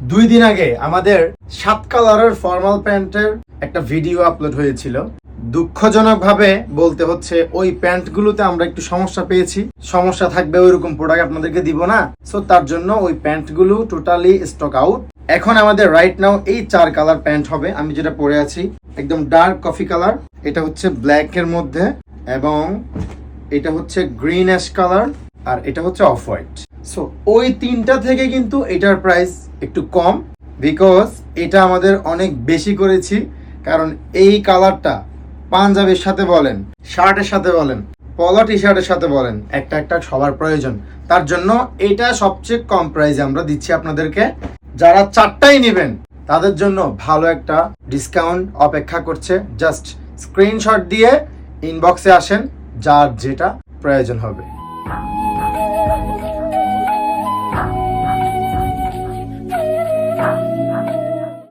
দুই দিন আগে আমাদের সাত কালারের ফর্মাল প্যান্টের একটা ভিডিও আপলোড হয়েছিল। দুঃখজনকভাবে বলতে হচ্ছে ওই প্যান্টগুলোতে আমরা একটু সমস্যা পেয়েছি। সমস্যা থাকবে ওইরকম প্রোডাক্ট আপনাদেরকে দিব না। সো তার জন্য ওই প্যান্টগুলো টোটালি স্টক আউট এখন আমাদের রাইট নাও এই চার কালার প্যান্ট হবে। আমি যেটা পরে আছি, একদম ডার্ক কফি কালার এটা হচ্ছে ব্ল্যাক এর মধ্যে এবং এটা হচ্ছে গ্রিন অ্যাশ কালার আর এটা হচ্ছে অফ হোয়াইট সো ওই তিনটা থেকে কিন্তু এটার প্রাইস একটু কম বিকজ এটা আমাদের অনেক বেশি করেছি। কারণ এই কালারটা পাঞ্জাবির সাথে বলেন শার্টের সাথে বলেন পলো টি শার্টের সাথে বলেন, একটা একটা সবার প্রয়োজন। তার জন্য এটা সবচেয়ে কম প্রাইসে আমরা দিচ্ছি আপনাদেরকে। যারা চারটাই নেবেন, তাদের জন্য ভালো একটা ডিসকাউন্ট অপেক্ষা করছে। জাস্ট স্ক্রিনশট দিয়ে ইনবক্সে আসেন, যার যেটা প্রয়োজন হবে।